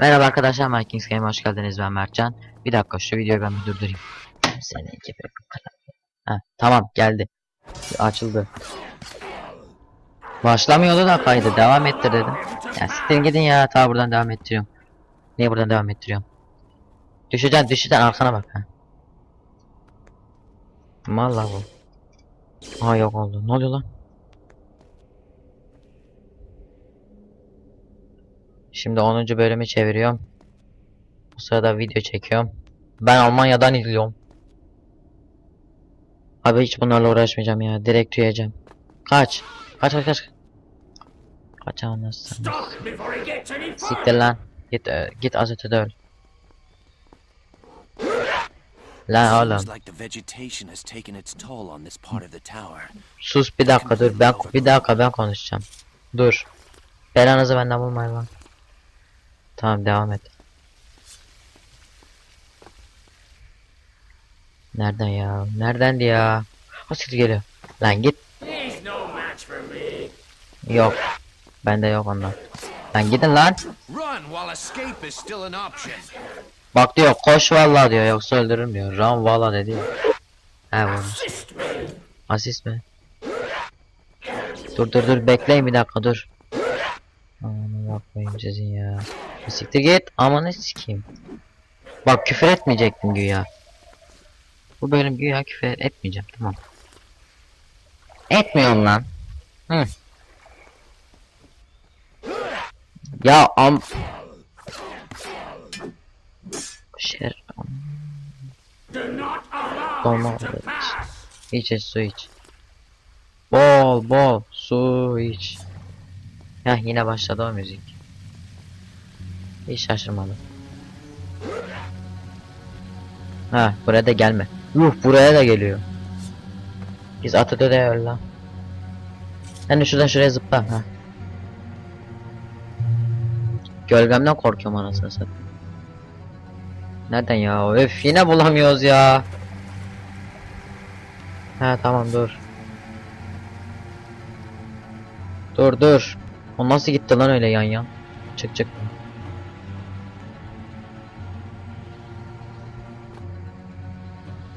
Merhaba arkadaşlar Vikings Game'e hoş geldiniz ben Mertcan. Bir dakika şu videoyu ben bir durdurayım. Gibi Ha tamam geldi. Açıldı. Başlamıyordu da kaydı devam ettir dedim. Ya siktir gidin ya ta buradan devam ettiriyorum. Niye buradan devam ettiriyorum? Düşeceksin düşeceksin arkana bak ha. Vallahi bu. Aa yok oldu. Ne oluyor lan? Şimdi 10. bölümü çeviriyorum. Bu sırada video çekiyorum. Ben Almanya'dan izliyorum. Abi hiç bunlarla uğraşmayacağım ya. Direkt tüyeceğim. Kaç. Kaç kaç kaç. Kaç any Siktir lan. Git e, git az ötede öl. Lan oğlum. Sus bir dakika dur. Ben bir dakika ben konuşacağım. Dur. Belanızı benden bulmayın lan. Tamam devam et. Nereden ya? Neredendi ya? Hasıl geliyor. Lan git. Yok. Bende yok ondan. Lan gidin lan. Bak diyor koş valla diyor yoksa öldürürüm diyor. Run valla dedi. He me. Asist mi? Dur dur dur bekleyin bir dakika dur. Aman bakmayayım sizin ya. Siktir git amanı sikeyim. Bak küfür etmeyecektim güya. Bu bölüm güya küfür etmeyeceğim tamam. Etmiyorum lan. Hı. Ya am... Şer... Dolma. İç iç su iç. Bol bol su iç. Heh yine başladı o müzik. Hiç şaşırmadım. Ha buraya da gelme. Yuh buraya da geliyor. Biz Atatürk'e öl lan. Hani şuradan şuraya zıpla ha. Gölgemden korkuyorum anasını satayım. Nereden ya? Öf yine bulamıyoruz ya. He tamam dur. Dur dur. O nasıl gitti lan öyle yan yan? Çık çık.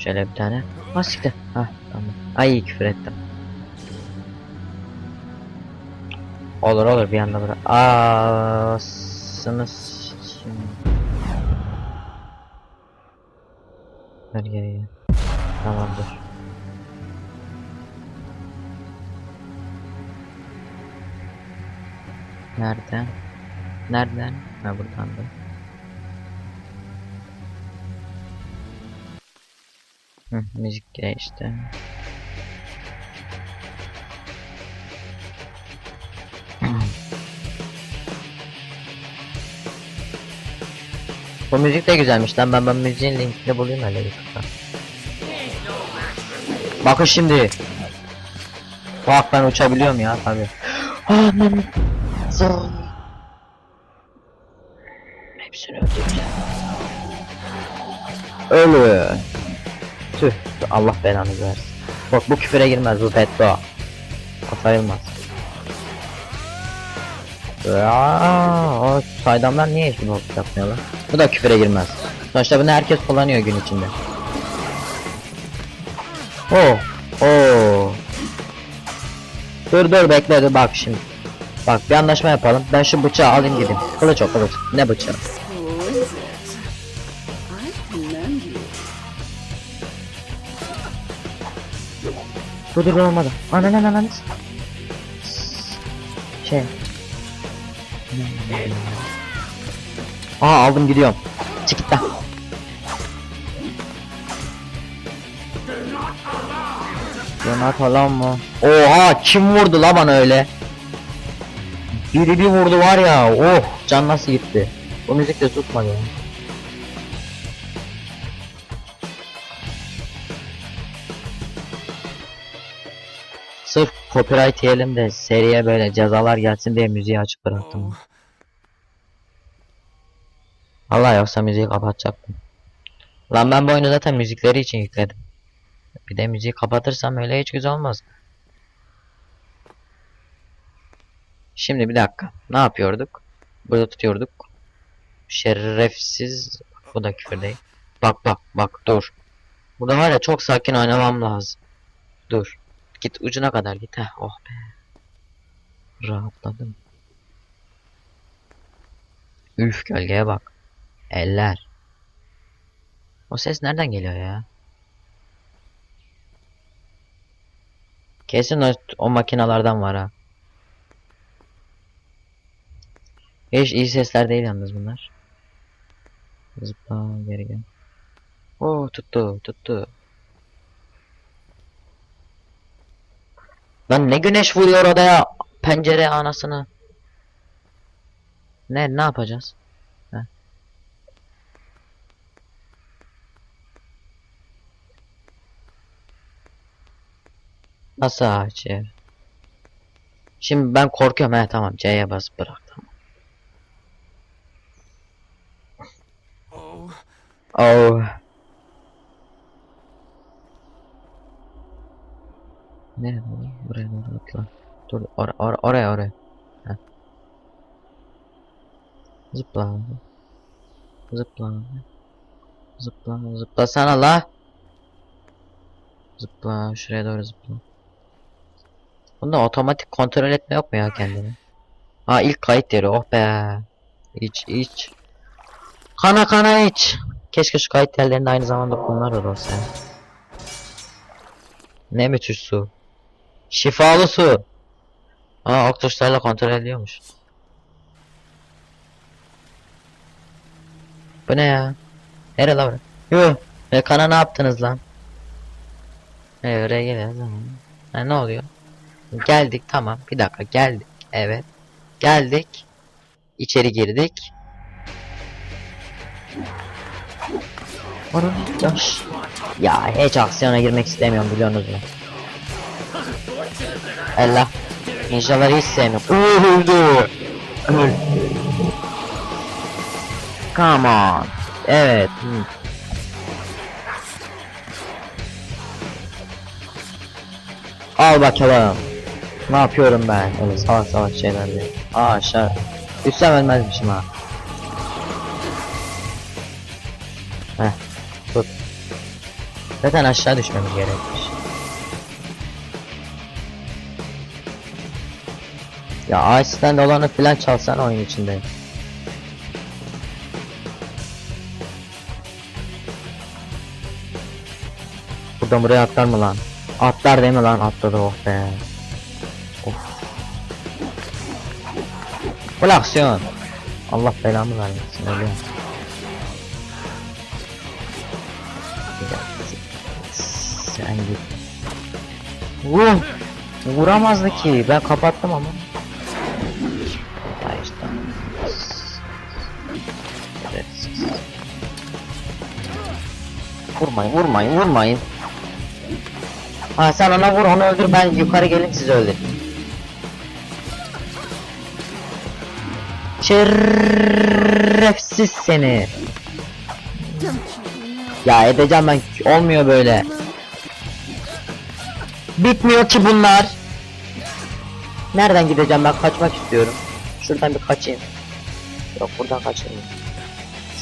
Şöyle bir tane. Ha siktir. Ha tamam. Ay küfür ettim. Olur olur bir anda bırak. Aasını s**eyim. Ver geriye. Tamam dur. Nereden? Nereden? Ha buradan da. Hı, müzik geçti. Bu müzik de güzelmiş lan ben ben müziğin linkini bulayım öyle YouTube'da. Bakın şimdi. Bak ben uçabiliyorum ya tabi. Aman. Zor. Hepsini öldüreceğim. Ölü. Tüh. Allah belanı versin. Bak bu küfüre girmez bu beddua. O sayılmaz. O saydamlar niye hiçbir bok yapmıyorlar? Bu da küfüre girmez. Sonuçta bunu herkes kullanıyor gün içinde. Oo. Oo. Dur dur bekle dur bak şimdi. Bak bir anlaşma yapalım. Ben şu bıçağı alayım gideyim. Kılıç o kılıç. Ne bıçağı? Dur dur olmadı. Anan anan anan. Şey. Aa aldım gidiyorum. Çık git lan. Donat alan mı? Oha kim vurdu la bana öyle? Biri bir vurdu var ya. Oh can nasıl gitti? Bu müzik de tutmadı ya. Sırf copyright yiyelim de seriye böyle cezalar gelsin diye müziği açık bıraktım. Allah yoksa müziği kapatacaktım. Lan ben bu oyunu zaten müzikleri için yükledim. Bir de müziği kapatırsam öyle hiç güzel olmaz. Şimdi bir dakika. Ne yapıyorduk? Burada tutuyorduk. Şerefsiz. Bu da küfür değil. Bak bak bak dur. Burada var ya çok sakin oynamam lazım. Dur. Git ucuna kadar git. Heh, oh be. Rahatladım. Üf gölgeye bak. Eller. O ses nereden geliyor ya? Kesin o, o makinalardan var ha. Hiç iyi sesler değil yalnız bunlar. Zıpla geri gel. Oo tuttu tuttu. Lan ne güneş vuruyor odaya pencere anasını. Ne ne yapacağız? Heh. Nasıl ağaç? Şimdi ben korkuyorum he tamam C'ye bas bırak tamam. Oh, Oh. Nereye doğru? Buraya doğru atla. Dur or or oraya oraya. Heh. Zıpla. Zıpla. Zıpla zıplasana la. Zıpla şuraya doğru zıpla. Bunda otomatik kontrol etme yok mu ya kendini? Ha ilk kayıt yeri oh be. İç iç. Kana kana iç. Keşke şu kayıt yerlerinde aynı zamanda bunlar olsa. Ne müthiş su. Şifalı su. Aa oktuşlarla kontrol ediyormuş. Bu ne ya? Nere la bura? Yuh. Ve kana ne yaptınız lan? E oraya geliyoruz. Ha, ne oluyor? Geldik tamam. Bir dakika geldik. Evet. Geldik. İçeri girdik. Yaş. Ya hiç aksiyona girmek istemiyorum biliyorsunuz mu? Allah. Ninjaları hiç sevmiyorum. Öldü. Öldü. Come on. Evet. hı. Al bakalım. Ne yapıyorum ben? Öyle salak salak şeyler değil. Aa aşağı. Düşsem ölmezmişim ha. Heh. Tut. Zaten aşağı düşmemiz gerekmiş. Ya ağaçtan dolanı filan çalsan oyun içinde. Buradan buraya atlar mı lan? Atlar değil mi lan? Atladı oh be. Of. Full aksiyon. Allah belamı vermesin ölüyorum. Sen git. Vur. Vuramazdı ki. Ben kapattım ama. Vurmayın, vurmayın, vurmayın. Ha sen ona vur, onu öldür. Ben yukarı gelin sizi öldür. Şerefsiz seni. Ya edeceğim ben. Olmuyor böyle. Bitmiyor ki bunlar. Nereden gideceğim ben kaçmak istiyorum. Şuradan bir kaçayım. Yok buradan kaçayım.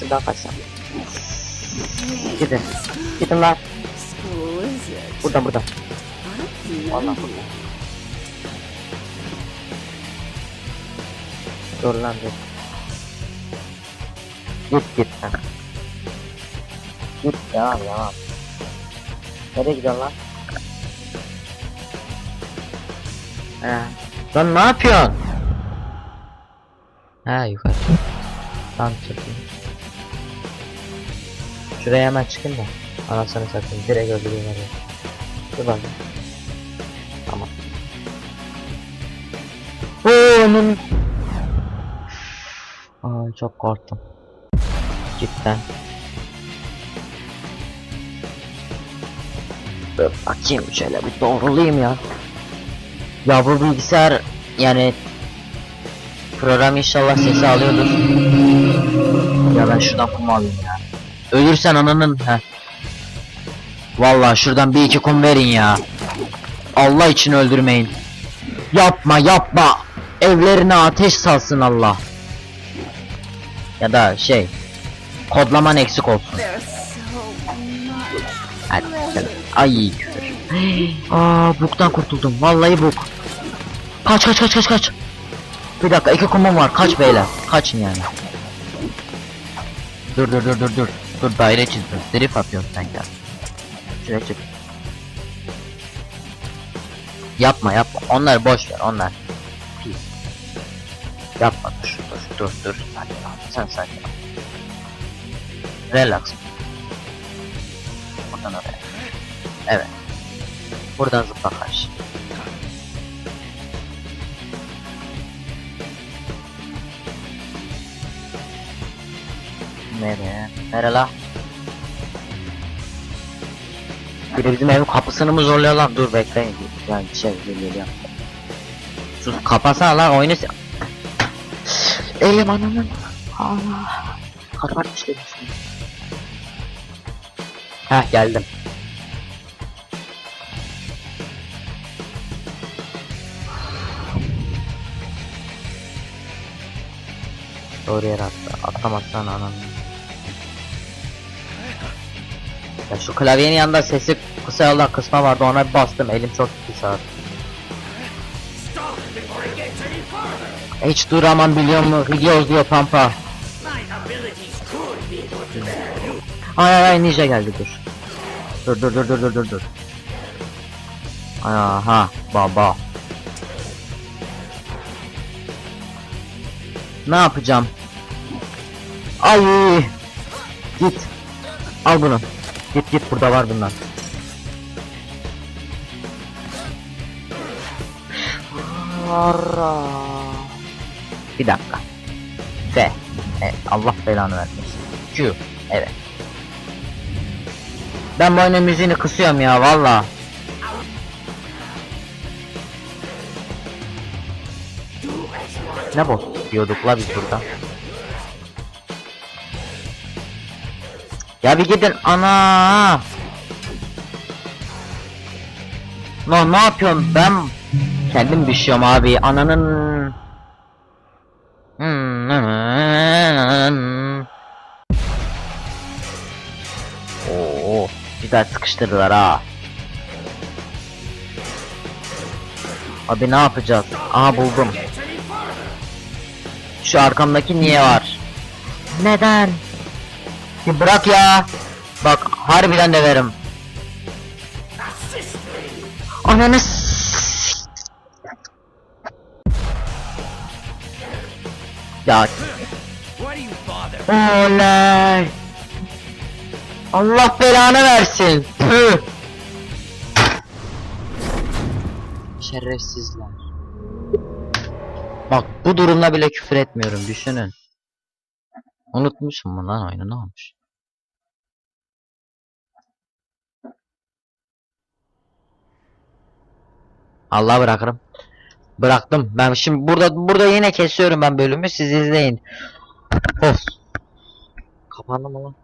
Şuradan kaçsam. Gidin. Gidin lan. School is it? Buradan buradan. I Vallahi know. buradan. Dur lan dur. Git git sen. Git devam devam. Nereye gidiyorsun lan? Şuraya hemen çıkın da. Anasını satayım. Direkt öldürüyorlar ya. Dur bakayım. Tamam. Oo, onun. Ay çok korktum. Cidden. Dur bakayım şöyle bir doğrulayayım ya. Ya bu bilgisayar yani program inşallah sesi alıyordur. Ya ben şuradan kum alayım ya. Ölürsen ananın he. Vallahi şuradan bir iki kum verin ya. Allah için öldürmeyin. Yapma yapma. Evlerine ateş salsın Allah. Ya da şey kodlaman eksik olsun. Hadi. Ay küfür. Aa buktan kurtuldum. Vallahi buk. Kaç kaç kaç kaç kaç. Bir dakika iki kumum var. Kaç beyler. Kaçın yani. Dur dur dur dur dur. Dur daire çizdim. Drift atıyorsun sen ya. Şuraya çık. Yapma yapma. Onları boş ver onlar. Pis. Yapma dur dur dur dur. Sakin ol. Sen sakin ol. Relax. Buradan oraya. Evet. Buradan zıpla karşı. Nereye? Nere la? Biri bizim evin kapısını mı zorluyor lan? Dur bekleyin. Yani şey geliyor. Sus kapasana lan oyunu se- Elim anamın. Allah. Kaparmış dedim şimdi. Heh geldim. Doğru yere attı. Atlamazsan ananı. Ya şu klavyenin yanında sesi kısa yoldan kısma vardı ona bir bastım elim çok further. Hiç duramam biliyor musun? Gidiyoruz diyor Pampa. Ay ay ay ninja geldi dur. Dur dur dur dur dur dur dur. Aha baba. Ne yapacağım? Ay git. Al bunu. Git git burada var bunlar. Ara. Bir dakika. F. Evet, Allah belanı vermesin. Q. Evet. Ben bu oyunun müziğini kısıyorum ya valla. Ne bu? Diyorduk la biz burada. Ya bir gidin ana. No ne yapıyorsun ben kendim düşüyorum abi ananın. Hmm. Oo, güzel sıkıştırdılar ha. Abi ne yapacağız? Aha buldum. Şu arkamdaki niye var? Neden? Bir bırak ya. Bak harbiden döverim. Ananı Ya oley. Allah belanı versin. Şerefsizler. Bak bu durumda bile küfür etmiyorum düşünün. Unutmuşum mu lan oyunu ne olmuş? Allah bırakırım. Bıraktım. Ben şimdi burada burada yine kesiyorum ben bölümü. Siz izleyin. Of. Kapandı mı lan?